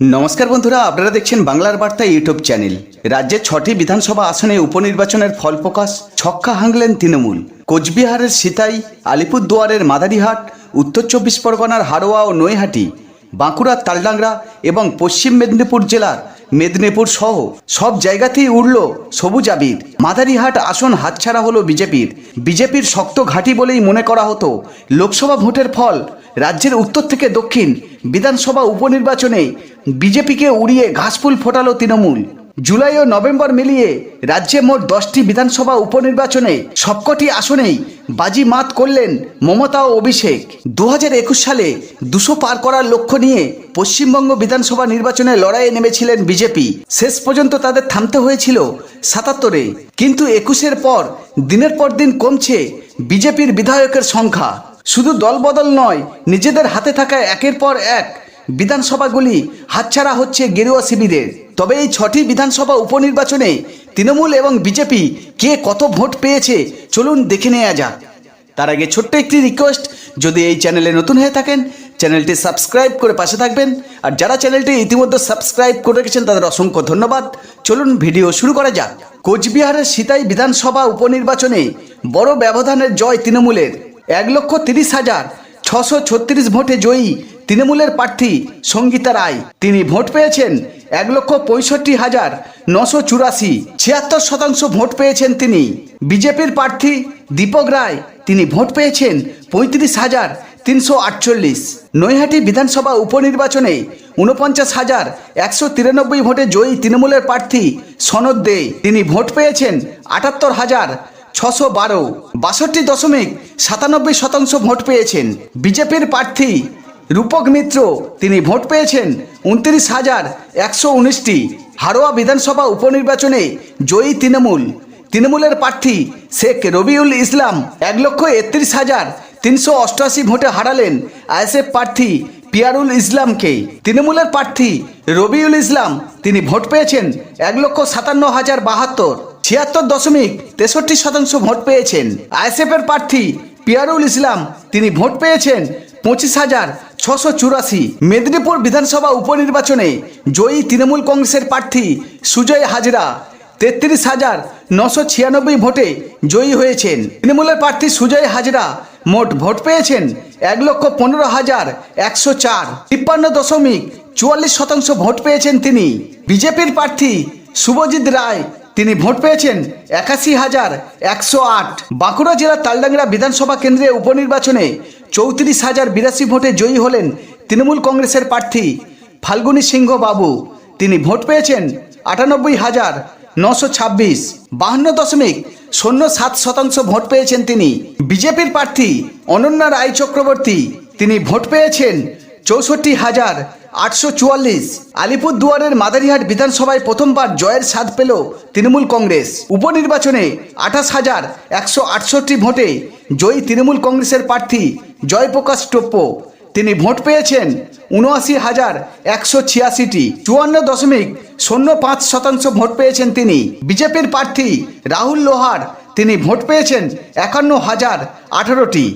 নমস্কার বন্ধুরা, আপনারা দেখছেন বাংলার বার্তা ইউটিউব চ্যানেল। রাজ্যের ছটি বিধানসভা আসনে উপনির্বাচনের ফল প্রকাশ, ছক্কা হাঙ্গলেন তৃণমূল। কোচবিহারের সিতাই, আলিপুরদুয়ারের মাদারিহাট, উত্তর চব্বিশ পরগনার হারোয়া ও নৈহাটি, বাঁকুড়ার তালডাংরা এবং পশ্চিম মেদিনীপুর জেলার মেদিনীপুর সহ সব জায়গাতেই উড়ল সবুজ আবির। মাদারিহাট আসন হাতছাড়া হলো বিজেপির। বিজেপির শক্ত ঘাঁটি বলেই মনে করা হতো, লোকসভা ভোটের ফল রাজ্যের উত্তর থেকে দক্ষিণ। বিধানসভা উপনির্বাচনে বিজেপিকে উড়িয়ে ঘাসফুল ফোটালো তৃণমূল। জুলাই ও নভেম্বর মিলিয়ে রাজ্যে মোট দশটি বিধানসভা উপনির্বাচনে সবকটি আসনেই বাজি মাত করলেন মমতা ও অভিষেক। দু হাজার একুশ সালে দুশো পার করার লক্ষ্য নিয়ে পশ্চিমবঙ্গ বিধানসভা নির্বাচনে লড়াইয়ে নেমেছিলেন বিজেপি। শেষ পর্যন্ত তাদের থামতে হয়েছিল সাতাত্তরে। কিন্তু একুশের পর দিনের পর দিন কমছে বিজেপির বিধায়কের সংখ্যা। শুধু দলবদল নয়, নিজেদের হাতে থাকা একের পর এক বিধানসভাগুলি হাতছাড়া হচ্ছে গেরুয়া শিবিরের। তবে এই ছটি বিধানসভা উপনির্বাচনে তৃণমূল এবং বিজেপি কে কত ভোট পেয়েছে, চলুন দেখে নেওয়া যাক। তার আগে ছোট্ট একটি রিকোয়েস্ট যদি এই চ্যানেলে নতুন হয়ে থাকেন চ্যানেলটি সাবস্ক্রাইব করে পাশে থাকবেন, আর যারা চ্যানেলটি ইতিমধ্যে সাবস্ক্রাইব করে রেখেছেন, তাদের অসংখ্য ধন্যবাদ। চলুন ভিডিও শুরু করা যাক। কোচবিহারের সিতাই বিধানসভা উপনির্বাচনে বড় ব্যবধানের জয় তৃণমূলের। এক লক্ষ তিরিশ হাজার ছশো ছত্রিশ ভোটে জয়ী তৃণমূলের প্রার্থী সঙ্গীতা রায়। তিনি ভোট পেয়েছেন এক লক্ষ পঁয়ষট্টি হাজার নশো চুরাশি। ছিয়াত্তর শতাংশ ভোট পেয়েছেন তিনি। বিজেপির প্রার্থী দীপক রায়, তিনি ভোট পেয়েছেন পঁয়ত্রিশ হাজার তিনশো আটচল্লিশ। নৈহাটি বিধানসভা উপনির্বাচনে উনপঞ্চাশ হাজার একশো তিরানব্বই ভোটে জয়ী তৃণমূলের প্রার্থী সনদ দে। তিনি ভোট পেয়েছেন আটাত্তর হাজার ছশো বারো। বাষট্টি দশমিক সাতানব্বই শতাংশ ভোট পেয়েছেন বিজেপির প্রার্থী রূপক মিত্র, তিনি ভোট পেয়েছেন উনত্রিশ হাজার একশো উনিশটি হারোয়া বিধানসভা উপনির্বাচনে জয়ী তৃণমূল। তৃণমূলের প্রার্থী শেখ রবিউল ইসলাম এক লক্ষ একত্রিশ হাজার তিনশো অষ্টআশি ভোটে হারালেন আইএসএফ প্রার্থী পিয়ারুল ইসলামকে। তৃণমূলের প্রার্থী রবিউল ইসলাম, তিনি ভোট পেয়েছেন এক লক্ষ সাতান্ন হাজার বাহাত্তর। ছিয়াত্তর দশমিক তেষট্টি শতাংশ ভোট পেয়েছেন আইএসএফের প্রার্থী পিয়ারুল ইসলাম, তিনি ভোট পেয়েছেন পঁচিশ হাজার ছশো চুরাশি মেদিনীপুর বিধানসভা উপনির্বাচনে জয়ী তৃণমূল কংগ্রেসের প্রার্থী সুজয় হাজরা। তেত্রিশ হাজার নশো ছিয়ানব্বই ভোটে জয়ী হয়েছেন। তৃণমূলের প্রার্থী সুজয় হাজরা মোট ভোট পেয়েছেন এক লক্ষ পনেরো হাজার একশো চার। তিপ্পান্ন দশমিক চুয়াল্লিশ শতাংশ ভোট পেয়েছেন তিনি। বিজেপির প্রার্থী শুভজিৎ রায়, তিনি ভোট পেয়েছেন একাশি হাজার একশো আট। বাঁকুড়া জেলার তালডাংরা বিধানসভা কেন্দ্রে উপনির্বাচনে চৌত্রিশ হাজার বিরাশি ভোটে জয়ী হলেন তৃণমূল কংগ্রেসের প্রার্থী ফাল্গুনী সিংহ বাবু। তিনি ভোট পেয়েছেন আটানব্বই হাজার নশো ছাব্বিশ, বাহান্ন দশমিক শূন্য সাত শতাংশ ভোট পেয়েছেন তিনি। বিজেপির প্রার্থী অনন্যা রায় চক্রবর্তী, তিনি ভোট পেয়েছেন চৌষট্টি হাজার আটশো চুয়াল্লিশ। আলিপুরদুয়ারের মাদারিহাট বিধানসভায় প্রথমবার জয়ের স্বাদ পেল তৃণমূল কংগ্রেস। উপনির্বাচনে আঠাশ হাজার একশো আটষট্টি ভোটে জয়ী তৃণমূল কংগ্রেসের প্রার্থী জয়প্রকাশ টোপ্প। তিনি ভোট পেয়েছেন উনআশি হাজার একশো ছিয়াশিটি। চুয়ান্ন দশমিক শূন্য পাঁচ শতাংশ ভোট পেয়েছেন তিনি। বিজেপির প্রার্থী রাহুল লোহার, তিনি ভোট পেয়েছেন একান্ন হাজার আঠারোটি।